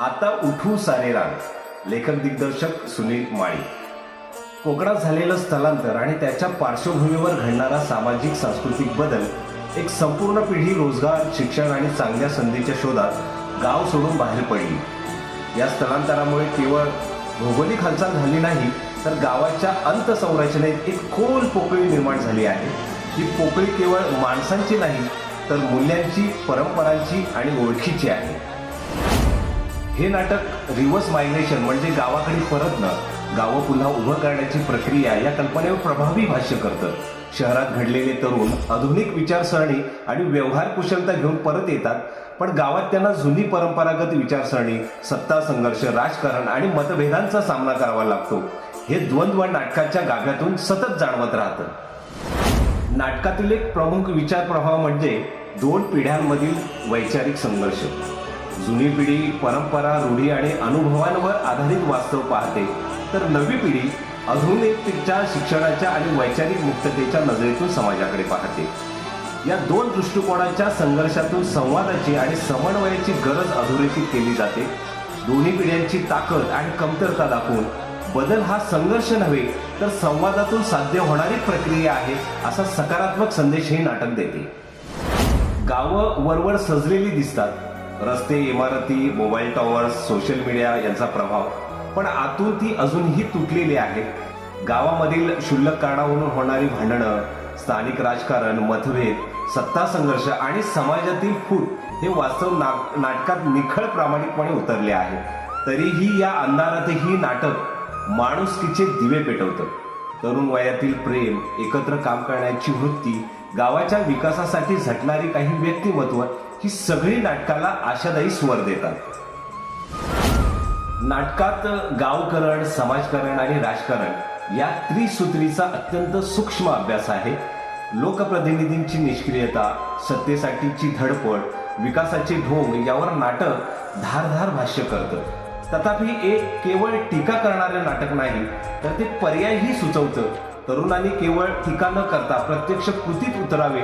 आता उठू सारे राग लेखक दिग्दर्शक सुनील माळी. कोकणात झालेलं स्थलांतर आणि त्याच्या पार्श्वभूमीवर घडणारा सामाजिक सांस्कृतिक बदल एक संपूर्ण पिढी रोजगार शिक्षण आणि चांगल्या संधीच्या शोधात गाव सोडून बाहेर पडली. या स्थलांतरामुळे केवळ भौगोलिक हालचाल झाली नाही तर गावाच्या अंतसंरचनेत एक खोल पोकळी निर्माण झाली आहे. ही पोकळी केवळ माणसांची नाही तर मूल्यांची परंपरांची आणि ओळखीची आहे. हे नाटक रिव्हर्स मायग्रेशन म्हणजे गावाकडे परतणं गावं पुन्हा उभं करण्याची प्रक्रिया या कल्पनेवर प्रभावी भाष्य करतं. शहरात घडलेले तरुण आधुनिक विचारसरणी आणि व्यवहार कुशलता घेऊन परत येतात पण गावात त्यांना जुनी परंपरागत विचारसरणी सत्ता संघर्ष राजकारण आणि मतभेदांचा सामना करावा लागतो. हे द्वंद्व नाटकाच्या गाभ्यातून सतत जाणवत राहतं. नाटकातील एक प्रमुख विचार प्रभाव म्हणजे दोन पिढ्यांमधील वैचारिक संघर्ष. जुनी पिढी परंपरा रूढी आणि अनुभवांवर आधारित वास्तव पाहते. तर नवी पिढी आधुनिकतेच्या शिक्षणाच्या आणि वैचारिक मुक्ततेच्या नजरेतून समाजाकडे पाहते. या दोन दृष्टिकोनाच्या संघर्षातून संवादाची आणि समन्वयाची गरज अधोरेखित केली जाते. दोन्ही पिढ्यांची ताकद आणि कमतरता दाखवून बदल हा संघर्ष नव्हे तर संवादातून साध्य होणारी प्रक्रिया आहे असा सकारात्मक संदेश हे नाटक देते. गावं वरवर सजलेली दिसतात. रस्ते इमारती मोबाईल टॉवर्स सोशल मीडिया यांचा प्रभाव. पण आतून ती अजूनही तुटलेली आहेत गावामधील क्षुल्लक कारणावरून होणारी भांडणं स्थानिक राजकारण मतभेद सत्ता संघर्ष आणि समाजातील फूट हे वास्तव नाटकात निखळ प्रामाणिकपणे उतरले आहे. तरीही या अंधारातही नाटक माणुसकीचे दिवे पेटवतं. तरुण वयातील प्रेम एकत्र काम करण्याची वृत्ती गावाच्या विकासासाठी झटणारी काही व्यक्तिमत्व ही सगळी नाटकाला आशादायी स्वर देतात. नाटकात गावकरण समाजकरण आणि राजकारण या त्रिसूत्रीचा अत्यंत सूक्ष्म अभ्यास आहे. लोकप्रतिनिधींची निष्क्रियता सत्तेसाठीची धडपड विकासाचे ढोंग यावर नाटक धारधार भाष्य करतं. तथापि एक केवळ टीका करणारं नाटक नाही तर ते पर्यायही सुचवतं. तरुणांनी केवळ ठिकाण न करता प्रत्यक्ष कृतीत उतरावे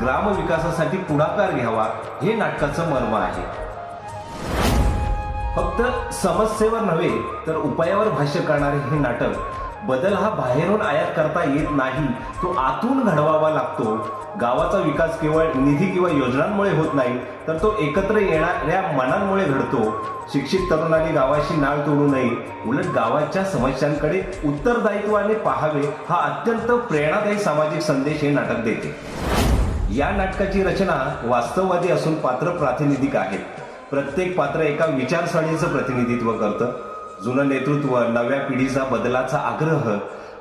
ग्रामविकासासाठी पुढाकार घ्यावा हे नाटकाचं मर्म आहे. फक्त समस्येवर नव्हे तर उपायावर भाष्य करणारे हे नाटक बदल हा बाहेरून आयात करता येत नाही तो आतून घडवावा लागतो. गावाचा विकास केवळ निधी किंवा योजनांमुळे होत नाही तर तो एकत्र येणाऱ्या मनांमुळे घडतो. शिक्षित तरुणांनी गावाशी नाळ तोडू नये उलट गावाच्या समस्यांकडे उत्तरदायित्वाने पाहावे हा अत्यंत प्रेरणादायी सामाजिक संदेश हे नाटक देते. या नाटकाची रचना वास्तववादी असून पात्र प्रातिनिधिक आहेत. प्रत्येक पात्र एका विचारसरणीचं प्रतिनिधित्व करतं. जुनं नेतृत्व नव्या पिढीचा बदलाचा आग्रह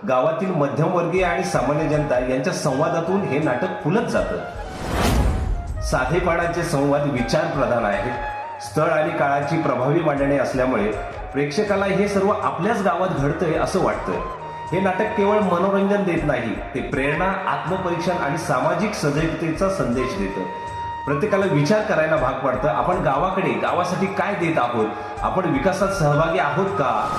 गावातील मध्यमवर्गीय आणि सामान्य जनता यांच्या संवादातून हे नाटक फुलत जातं. साधेपणाचे संवाद विचार प्रधान आहेत. स्थळ आणि काळाची प्रभावी मांडणी असल्यामुळे प्रेक्षकाला हे सर्व आपल्याच गावात घडतंय असं वाटतं हे नाटक केवळ मनोरंजन देत नाही ते प्रेरणा आत्मपरीक्षण आणि सामाजिक सजगतेचा संदेश देतं. प्रत्येकाला विचार करायला भाग पाडतं. आपण गावाकडे गावासाठी काय देत आहोत? आपण विकासात सहभागी आहोत का?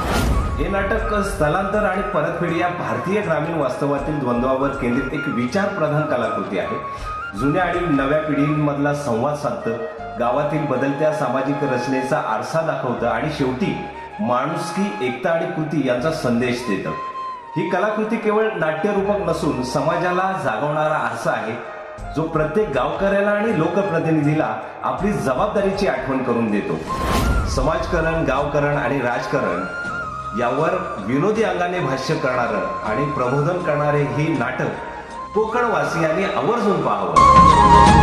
हे नाटक स्थलांतर आणि परतफेड या भारतीय ग्रामीण वास्तवातील द्वंद्वावर केंद्रित एक विचार प्रधान कलाकृती आहे. जुन्या आणि नव्या पिढींमधला संवाद साधतं. गावातील बदलत्या सामाजिक रचनेचा आरसा दाखवतं आणि शेवटी माणुसकी एकता आणि कृती यांचा संदेश देतं. ही कलाकृती केवळ नाट्यरूपक नसून समाजाला जागवणारा आरसा आहे. जो प्रत्येक गावकऱ्याला आणि लोकप्रतिनिधीला आपली जबाबदारीची आठवण करून देतो. समाजकरण गावकरण आणि राजकारण यावर विनोदी अंगाने भाष्य करणारं आणि प्रबोधन करणारे हे नाटक कोकणवासियांनी आवर्जून पाहावं.